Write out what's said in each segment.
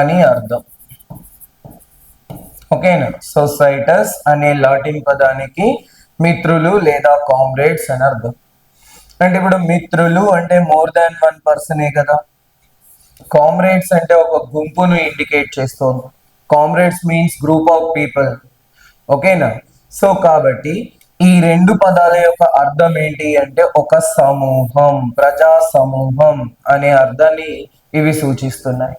అని అర్థం. ఓకేనా? సొసైటస్ అనే లాటిన్ పదానికి మిత్రులు లేదా కామ్రేడ్స్ అని అర్థం. అంటే ఇప్పుడు మిత్రులు అంటే మోర్ దాన్ వన్ పర్సనే కదా. కామ్రేడ్స్ అంటే ఒక గుంపును ఇండికేట్ చేస్తుంది. Comrades means group of people. ఓకేనా? సో కాబట్టి ఈ రెండు పదాల యొక్క అర్థం ఏంటి అంటే ఒక సమూహం ప్రజా సమూహం అనే అర్థాన్ని ఇవి సూచిస్తున్నాయి.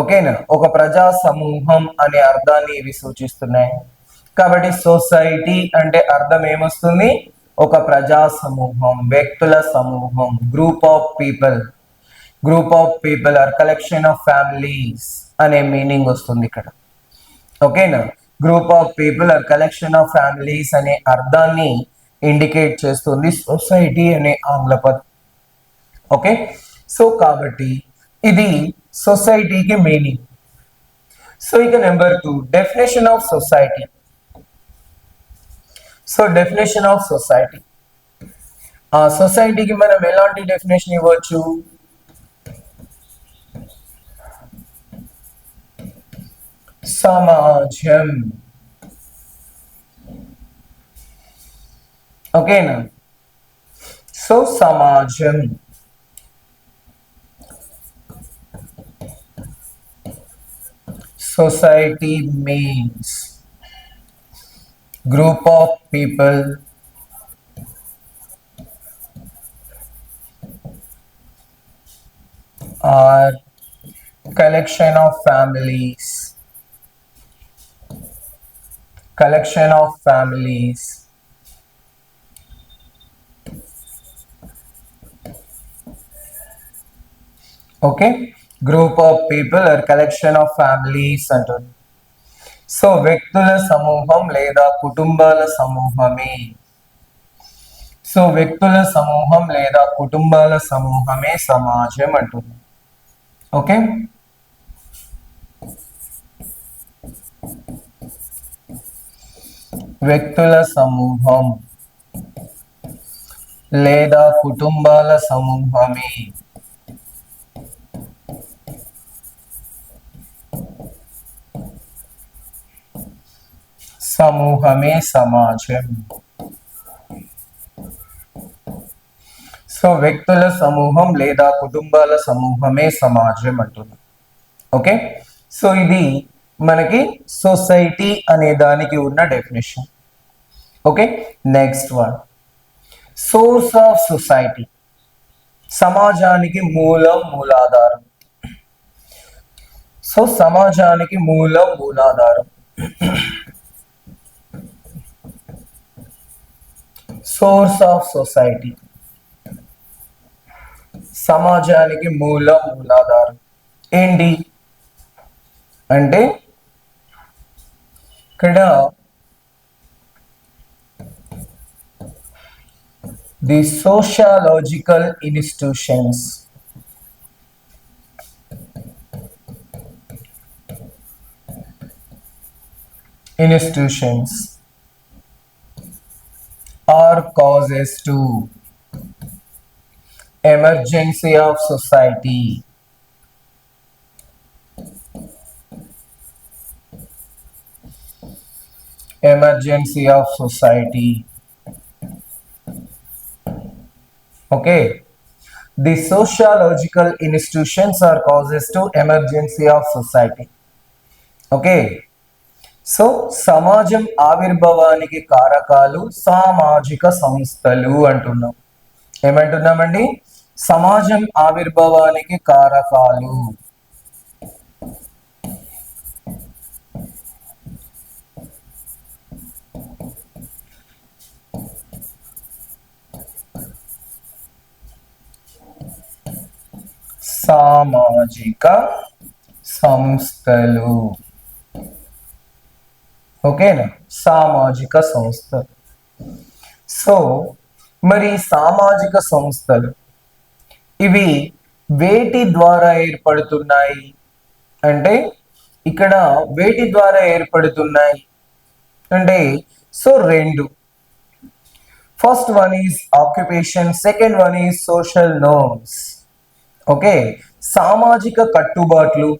ఓకేనా ఒక ప్రజా సమూహం అనే అర్థాన్ని ఇవి సూచిస్తున్నాయి. కాబట్టి సొసైటీ అంటే అర్థం ఏమొస్తుంది? ఒక ప్రజా సమూహం వ్యక్తుల సమూహం group of people group of people or collection of families అనే మీనింగ్ వస్తుంది ఇక్కడ. ఓకేనా group of people or collection of families అనే అర్థాన్ని ఇండికేట్ చేస్తుంది సొసైటీ అనే ఆంగ్ల పదం. ఓకే సో కాబట్టి ఇది సొసైటీకి మీనింగ్ సో ఇక number two definition of society so definition of society ఆ సొసైటీకి మనం ఎలాంటి డెఫినేషన్ ఇవ్వచ్చు సమాజం ఓకేనా సో సమాజం society means. Group of people. Or collection of families. Collection of families. Okay group of people or collection of families అంటుంది so వ్యక్తుల సమూహం లేదా కుటుంబాల సమూహమే. సో వ్యక్తుల సమూహం లేదా కుటుంబాల సమూహమే సమాజం అంటుంది ఓకే వ్యక్తుల సమూహం లేదా కుటుంబాల సమూహమే. సమూహమే సమాజం. సో వ్యక్తుల సమూహం లేదా కుటుంబాల సమూహమే సమాజం అంటుంది. ఓకే? సో ఇది మనకి సొసైటీ అనే దానికి ఉన్న definition. Okay? Next one. Source of society. సమాజానికి మూలం మూలాధారం. సో సమాజానికి మూలం మూలాధారం. Source of society. సమాజానికి మూల మూలాధారం. ఏంటి? అంటే ఇక్కడ the sociological institutions institutions are causes to emergency of society. Emergency of society. Okay. The sociological institutions are causes to emergency of society. Okay so సమాజం ఆవిర్భావానికి కారకాలు సామాజిక సంస్థలు అంటున్నాం. ఏమంటున్నామండి? సమాజం ఆవిర్భావానికి కారకాలు. సామాజిక సంస్థలు. ఓకేనా? సామాజిక సంస్థ సో మరి సామాజిక సంస్థలు ఇవి వేటి ద్వారా ఏర్పడుతున్నాయి? అంటే ఇక్కడ వేటి ద్వారా ఏర్పడుతున్నాయి? అంటే సో రెండు. First one is occupation second one is social norms okay? సామాజిక కట్టుబాట్లు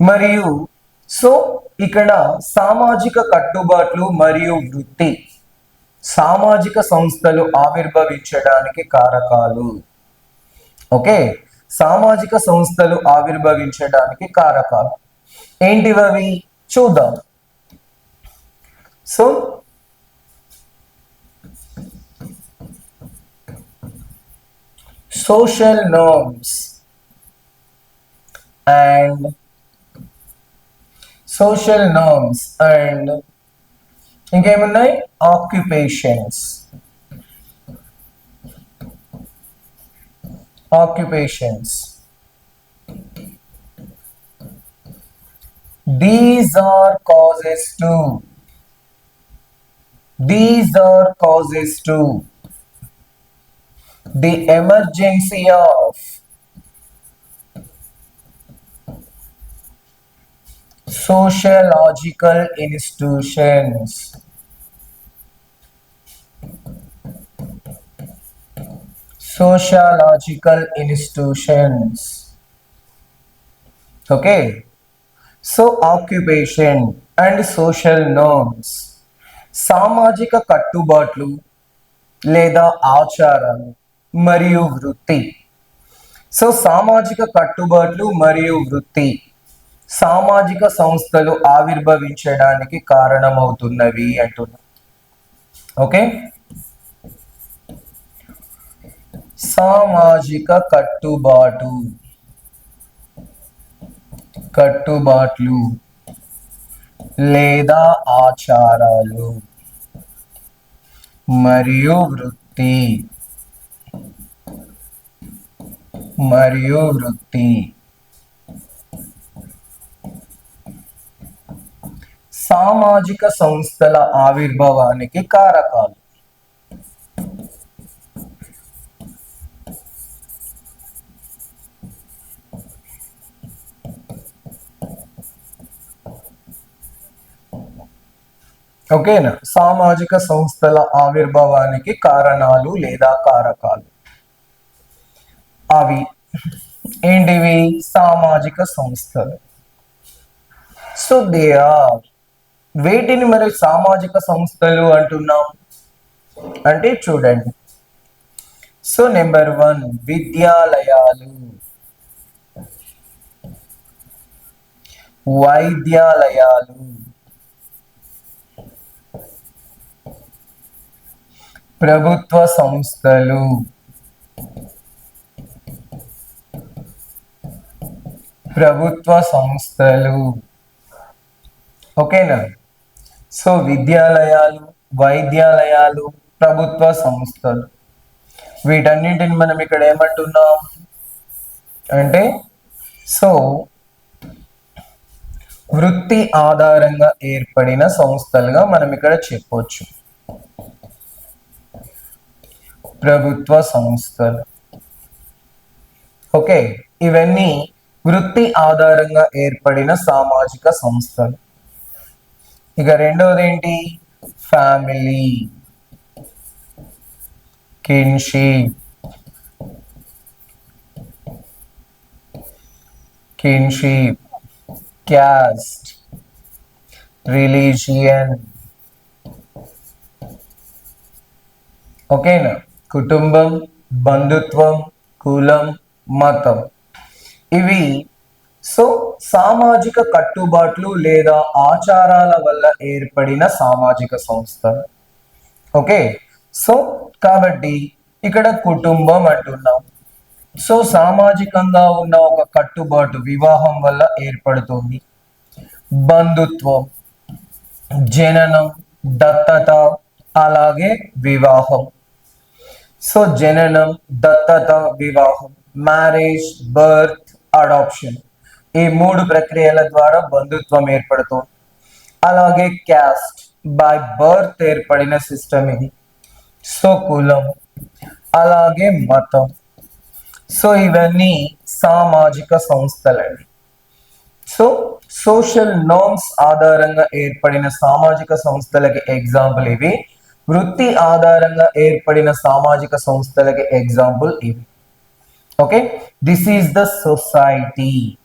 మరియు సో ఇక్కడ సామాజిక కట్టుబాట్లు మరియు వృత్తి సామాజిక సంస్థలు ఆవిర్భవించడానికి కారకాలు. ఓకే? సామాజిక సంస్థలు ఆవిర్భవించడానికి కారకాలు. ఏంటివవి చూద్దాం. So social norms and social norms and ఇంకేమున్నాయి occupations occupations these are causes to these are causes to the emergency of sociological institutions sociological institutions okay so occupation and social norms సామాజిక కట్టుబాట్లు లేదా ఆచారాలు మరియు వృత్తి సో సామాజిక కట్టుబాట్లు మరియు వృత్తి సామాజిక సంస్థలు ఆవిర్భవించడానికి కారణమవుతున్నవి అంటున్నా. ఓకే? సామాజిక కట్టుబాటు. కట్టుబాట్లు లేదా ఆచారాలు మరియు వృత్తి. మరియు వృత్తి. సామాజిక సంస్థల ఆవిర్భావానికి కారకాలు. ఓకేనా? సామాజిక సంస్థల ఆవిర్భావానికి కారణాలు లేదా కారకాలు? అవి ఏంటివి? సామాజిక సంస్థలు. సో దే ఆర్ వేటిని మరి సామాజిక సంస్థలు అంటున్నాం? అంటే చూడండి. సో నెంబర్ వన్ విద్యాలయాలు. వైద్యాలయాలు. ప్రభుత్వ సంస్థలు. ప్రభుత్వ సంస్థలు. ఓకేనా? సో విద్యాలయాలు వైద్యాలయాలు ప్రభుత్వ సంస్థలు. వీటన్నింటిని మనం ఇక్కడ ఏమంటున్నాం అంటే సో వృత్తి ఆధారంగా ఏర్పడిన సంస్థలుగా మనం ఇక్కడ చెప్పొచ్చు. ప్రభుత్వ సంస్థలు. ఓకే ఇవన్నీ వృత్తి ఆధారంగా ఏర్పడిన సామాజిక సంస్థలు. ఇక రెండవది ఏంటి? Family kinship kinship caste religion ఓకేనా కుటుంబం బంధుత్వం కులం మతం. ఇవి సో సామాజిక కట్టుబాట్లు లేదా ఆచారాల వల్ల ఏర్పడిన సామాజిక సంస్థ. ఓకే? సో కాబట్టి ఇక్కడ కుటుంబం అంటున్నాం. సో సామాజికంగా ఉన్న ఒక కట్టుబాటు వివాహం వల్ల ఏర్పడుతుంది. బంధుత్వం జననం దత్తత అలాగే వివాహం. సో జననం దత్తత వివాహం మ్యారేజ్ బర్త్ అడాప్షన్. ఈ మూడు ప్రక్రియల ద్వారా బంధుత్వం ఏర్పడుతుంది. అలాగే క్యాస్ట్ బై బర్త్ ఏర్పడిన సిస్టమ్ ఇది. సో కులం అలాగే మతం. సో ఇవన్నీ సామాజిక సంస్థలండి. సో సోషల్ నార్మ్స్ ఆధారంగా ఏర్పడిన సామాజిక సంస్థలకి ఎగ్జాంపుల్ ఇవి. వృత్తి ఆధారంగా ఏర్పడిన సామాజిక సంస్థలకి ఎగ్జాంపుల్ ఇవి. Okay? This is the society.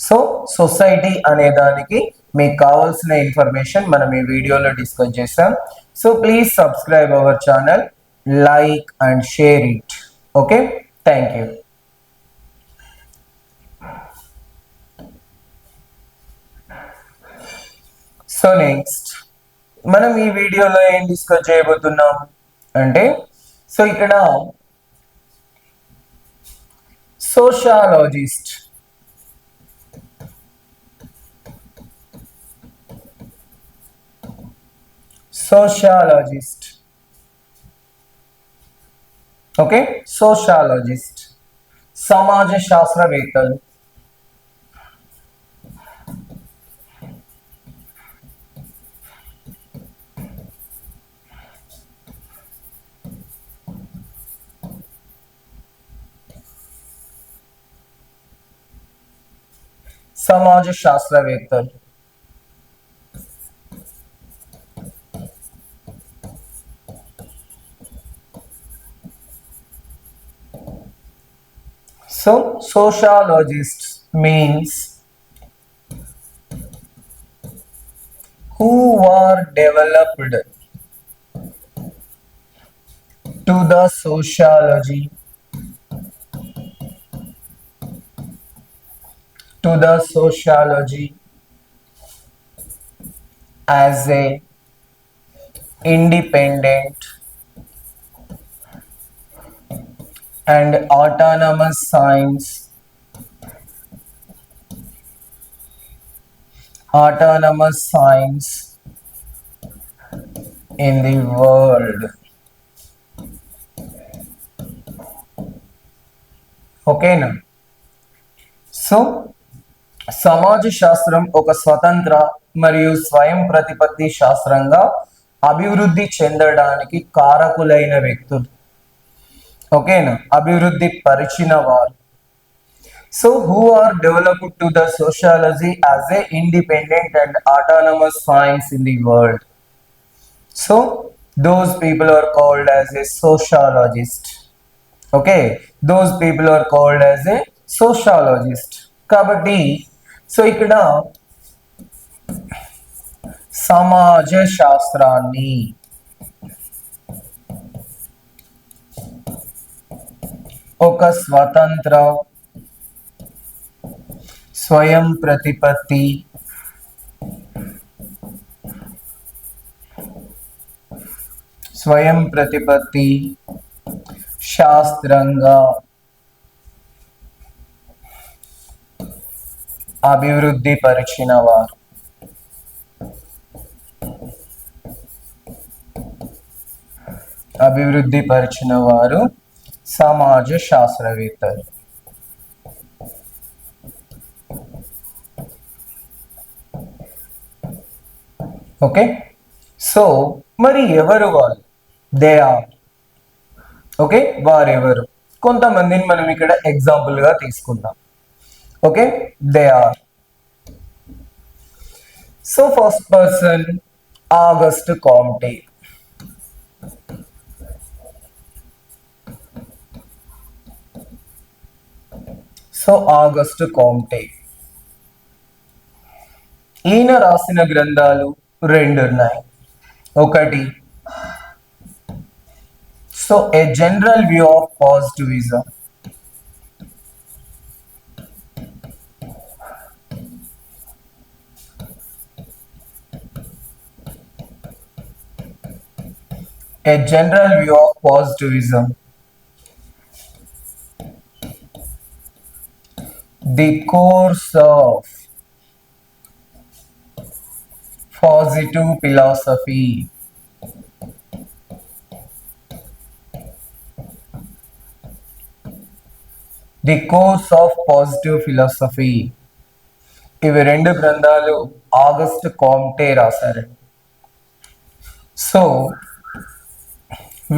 So society అనే దానికి మీకు కావాల్సిన ఇన్ఫర్మేషన్ మనం ఈ వీడియోలో డిస్కస్ చేసాం so please subscribe our channel like and share it. Okay? Thank you. So next మనం ఈ వీడియోలో ఏం డిస్కస్ చేయబోతున్నాం అంటే సో ఇక్కడ సోషాలజిస్ట్ సోషాలజిస్ట్ ఓకే సోషాలజిస్ట్ సమాజ శాస్త్రవేత్తలు సమాజ శాస్త్రవేత్తలు So, sociologists means who are developed to the sociology to the sociology as a independent and autonomous science autonomous science in the world ఓకేనా సో సమాజ శాస్త్రం ఒక స్వతంత్ర మరియు స్వయం ప్రతిపత్తి శాస్త్రంగా అభివృద్ధి చెందడానికి కారకులైన వ్యక్తులు. ఓకేనా అభివృద్ధి పరిచిన వారు. So who are developed to the sociology as a independent and autonomous science in the world so those people are called as a sociologist okay those people are called as a sociologist కాబట్టి so ఇక్కడ సమాజ శాస్త్రాన్ని ఒక స్వతంత్ర స్వయం ప్రతిపత్తి. స్వయం ప్రతిపత్తి శాస్త్రంగా. అభివృద్ధి పరిచిన వారు. అభివృద్ధి పరిచిన వారు సమాజ శాస్త్రవేత్తలు ఓకే? సో మరి ఎవరు వాళ్ళు? They are. ఓకే? వారెవరు? కొంతమందిని మనం ఇక్కడ ఎగ్జాంపుల్గా తీసుకుందాం. Okay? They are. So first person August Comte. So August Comte ఈయన రాసిన గ్రంథాలు రెండు ఉన్నాయి. ఒకటి so a general view of positivism a general view of positivism. The course of positive philosophy. The course of positive philosophy ఇవి రెండు గ్రంథాలు August కాంటే రాశారండి సో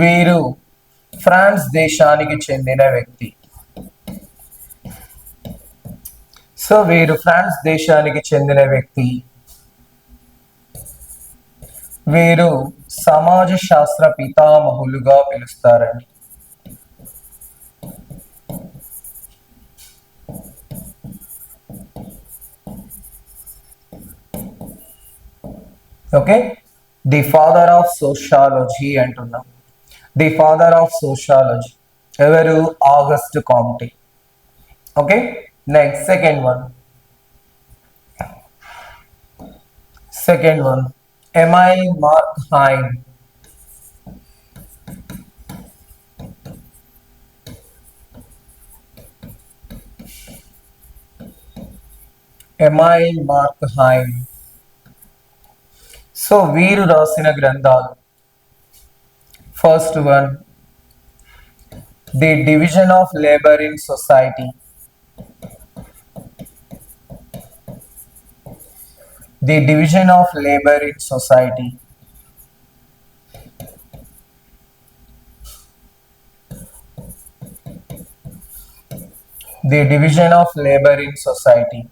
వీరు ఫ్రాన్స్ దేశానికి చెందిన వ్యక్తి. సో వీరు ఫ్రాన్స్ దేశానికి చెందిన వ్యక్తి. వీరు సమాజ శాస్త్ర పితామహులుగా పిలుస్తారండి. Okay? The father of sociology అంటున్నాం. The father of sociology. ఎవరు? August Comte okay? next second one second one Emile Durkheim Emile Durkheim so వీరు రాసిన గ్రంథాలు first one the division of labour in society the division of labor in society. The division of labor in society.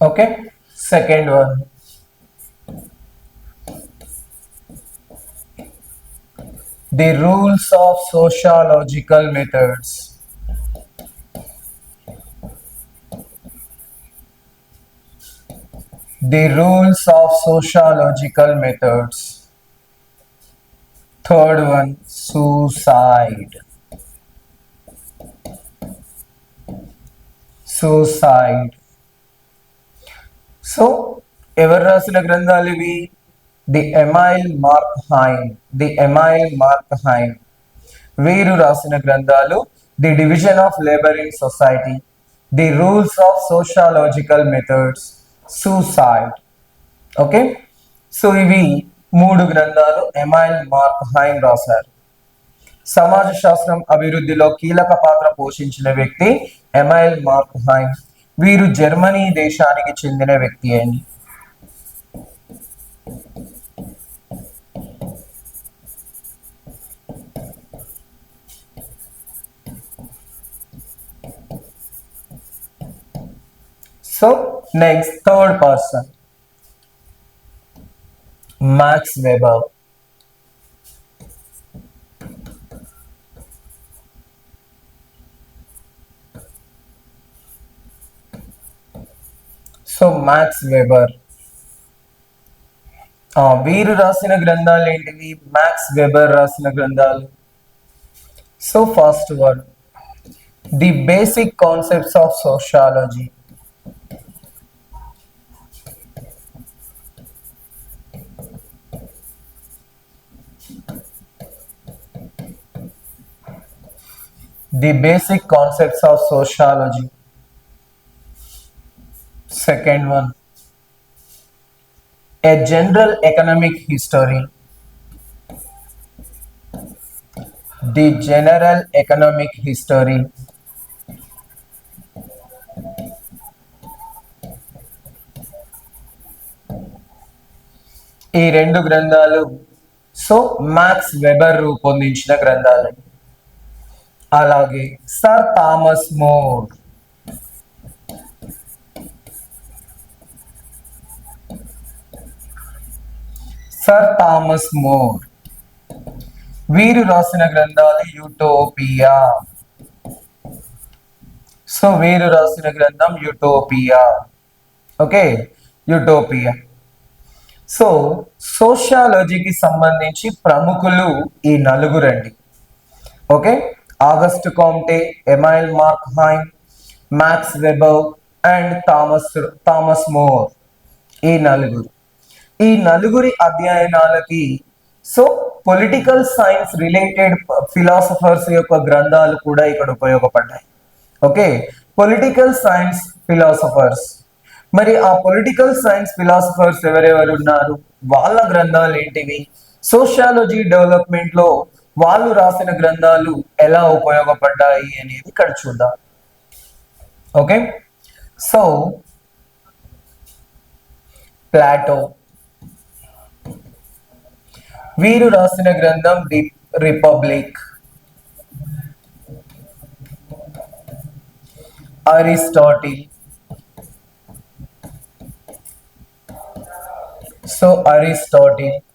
Okay, second one. The rules of sociological methods. The rules of sociological methods. Third one, suicide. Suicide. So ఎవరు రాసిన గ్రంథాలు ఇవి the Emile Durkheim the Emile Durkheim వీరు రాసిన గ్రంథాలు the division of labour in society the rules of sociological methods suicide okay so ఇవి మూడు గ్రంథాలు ఎమైల్ మార్క్ హైన్ రాశారు. సమాజ శాస్త్రం అభివృద్ధిలో కీలక పాత్ర పోషించిన వ్యక్తి ఎమైల్ మార్క్ హైన్. వీరు జర్మనీ దేశానికి చెందిన వ్యక్తి అండి. So next third person Max Weber so Max Weber వీరు రాసిన గ్రంథాలు ఏంటివి? మ్యాక్స్ వెబర్ రాసిన గ్రంథాలు. So first word the basic concepts of sociology the basic concepts of sociology second one a general economic history the general economic history ఈ రెండు గ్రంథాలు so Max Weber రూపొందించిన గ్రంథాలు. అలాగే sir Thomas More. Sir Thomas More. వీరు రాసిన గ్రంథాలు Utopia. So వీరు రాసిన గ్రంథం యూటోపియా. ఓకే? యూటోపియా. సో సోషాలజీకి సంబంధించి ప్రముఖులు ఈ నలుగురండి. Okay? August Comte Emile Durkheim Max Weber and Thomas Thomas More ఈ నలుగురు. ఈ నలుగురి అధ్యయనాలకి so political science related philosophers యొక్క గ్రంథాలు కూడా ఇక్కడ ఉపయోగపడ్డాయి. ఓకే? పొలిటికల్ సైన్స్ ఫిలాసఫర్స్ మరి ఆ పొలిటికల్ సైన్స్ ఫిలాసఫర్స్ ఎవరెవరు ఉన్నారు వాళ్ళ గ్రంథాలు ఏంటివి సోషాలజీ డెవలప్మెంట్లో వాళ్ళు రాసిన గ్రంథాలు ఎలా ఉపయోగపడ్డాయి అనేది ఇక్కడ చూద్దాం. ఓకే? So Plato. వీరు రాసిన గ్రంథం the Republic. Aristotle. So Aristotle.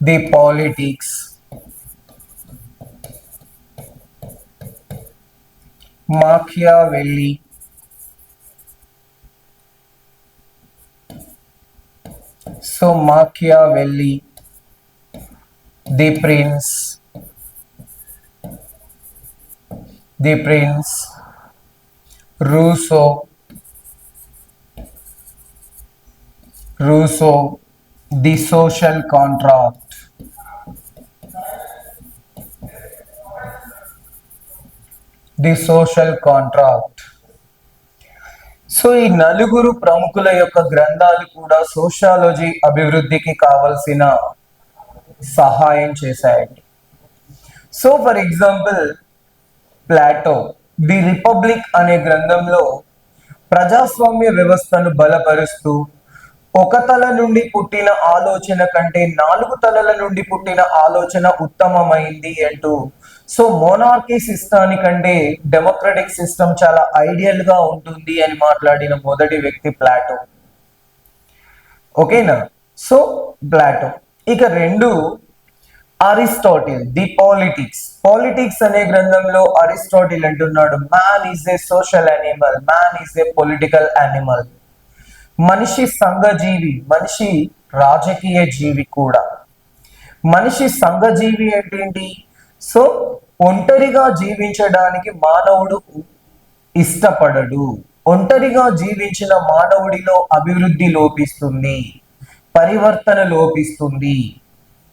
the politics. Machiavelli So Machiavelli, the prince, the prince, Rousseau, Rousseau, the social contract the social contract so ఈ నలుగురు ప్రముఖుల యొక్క గ్రంథాలు కూడా సోషాలజీ అభివృద్ధికి కావలసిన సహాయం చేశాయండి so for example Plato the Republic అనే గ్రంథంలో ప్రజాస్వామ్య వ్యవస్థను బలపరుస్తూ ఒక తల నుండి పుట్టిన ఆలోచన కంటే నాలుగు తలల నుండి పుట్టిన ఆలోచన ఉత్తమమైంది అంటూ. సో మోనార్కీ సిస్టానికంటే డెమోక్రటిక్ సిస్టమ్ చాలా ఐడియల్గా ఉంటుంది అని మాట్లాడిన మొదటి వ్యక్తి ప్లాటో. ఓకేనా? So Plato. ఇక రెండు అరిస్టాటిల్ ది పాలిటిక్స్. పాలిటిక్స్ అనే గ్రంథంలో అరిస్టాటిల్ అంటున్నాడు. Man is a social animal man is a political animal మనిషి సంఘజీవి మనిషి రాజకీయ జీవి కూడా. మనిషి సంఘజీవి ఏంటి సో ఒంటరిగా జీవించడానికి మానవుడు ఇష్టపడడు. ఒంటరిగా జీవించిన మానవుడిలో అభివృద్ధి లోపిస్తుంది పరివర్తన లోపిస్తుంది.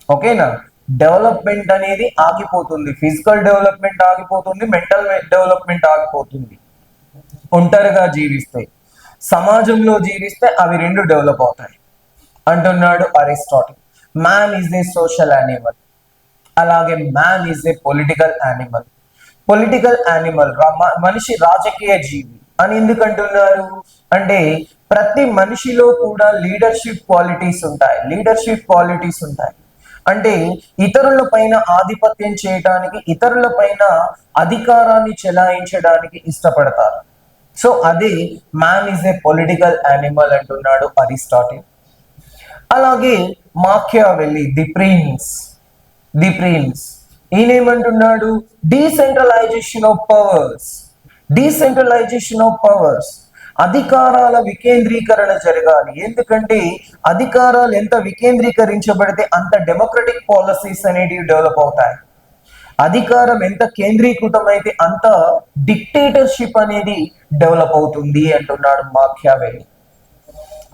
ఓకేనా? డెవలప్మెంట్ అనేది ఆగిపోతుంది. ఫిజికల్ డెవలప్మెంట్ ఆగిపోతుంది మెంటల్ డెవలప్మెంట్ ఆగిపోతుంది. ఒంటరిగా జీవిస్తే. సమాజంలో జీవిస్తే అవి రెండు డెవలప్ అవుతాయి. అంటున్నాడు Aristotle. Man is a social animal అలాగే man is a political animal political animal మనిషి రాజకీయ జీవి అని ఎందుకు అంటున్నారు? అంటే ప్రతి మనిషిలో కూడా లీడర్షిప్ క్వాలిటీస్ ఉంటాయి. లీడర్షిప్ క్వాలిటీస్ ఉంటాయి. అంటే ఇతరుల పైన ఆధిపత్యం చేయడానికి ఇతరుల పైన అధికారాన్ని చెలాయించడానికి ఇష్టపడతారు. సో అది man is a political animal అంటున్నాడు అరిస్టాటిల్ అలాగే Machiavelli the prince the prince ఈయనేమంటున్నాడు? Decentralisation of powers decentralisation of powers అధికారాల వికేంద్రీకరణ జరగాలి. ఎందుకంటే అధికారాలు ఎంత వికేంద్రీకరించబడితే అంత డెమోక్రటిక్ పాలసీస్ అనేటివి డెవలప్ అవుతాయి. అధికారం ఎంత కేంద్రీకృతమైతే అంత డిక్టేటర్షిప్ అనేది డెవలప్ అవుతుంది అంటున్నాడు మాఖ్యావేణి.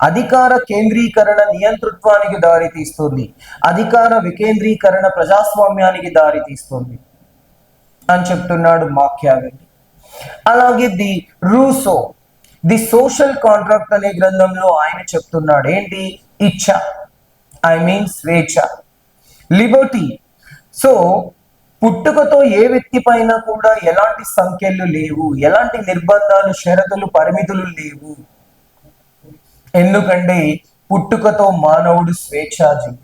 అధికార కేంద్రీకరణ నియంతృత్వానికి దారి తీస్తుంది అధికార వికేంద్రీకరణ ప్రజాస్వామ్యానికి దారి తీస్తుంది అని చెప్తున్నాడు మాఖ్యావేణి. అలాగే the Rousseau the social contract అనే గ్రంథంలో ఆయన చెప్తున్నాడు ఏంటి? ఇచ్చ ఐ మీన్ స్వేచ్ఛ. లిబర్టీ. సో పుట్టుకతో ఏ వ్యక్తి పైన కూడా ఎలాంటి సంఖ్యలు లేవు ఎలాంటి నిర్బంధాలు షరతులు పరిమితులు లేవు. ఎందుకంటే పుట్టుకతో మానవుడు స్వేచ్ఛాజీవి.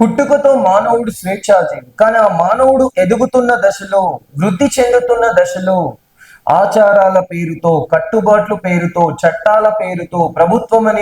పుట్టుకతో మానవుడు స్వేచ్ఛాజీవి. కానీ ఆ మానవుడు ఎదుగుతున్న దశలో వృద్ధి చెందుతున్న దశలో ఆచారాల పేరుతో కట్టుబాట్ల పేరుతో చట్టాల పేరుతో ప్రభుత్వం అనే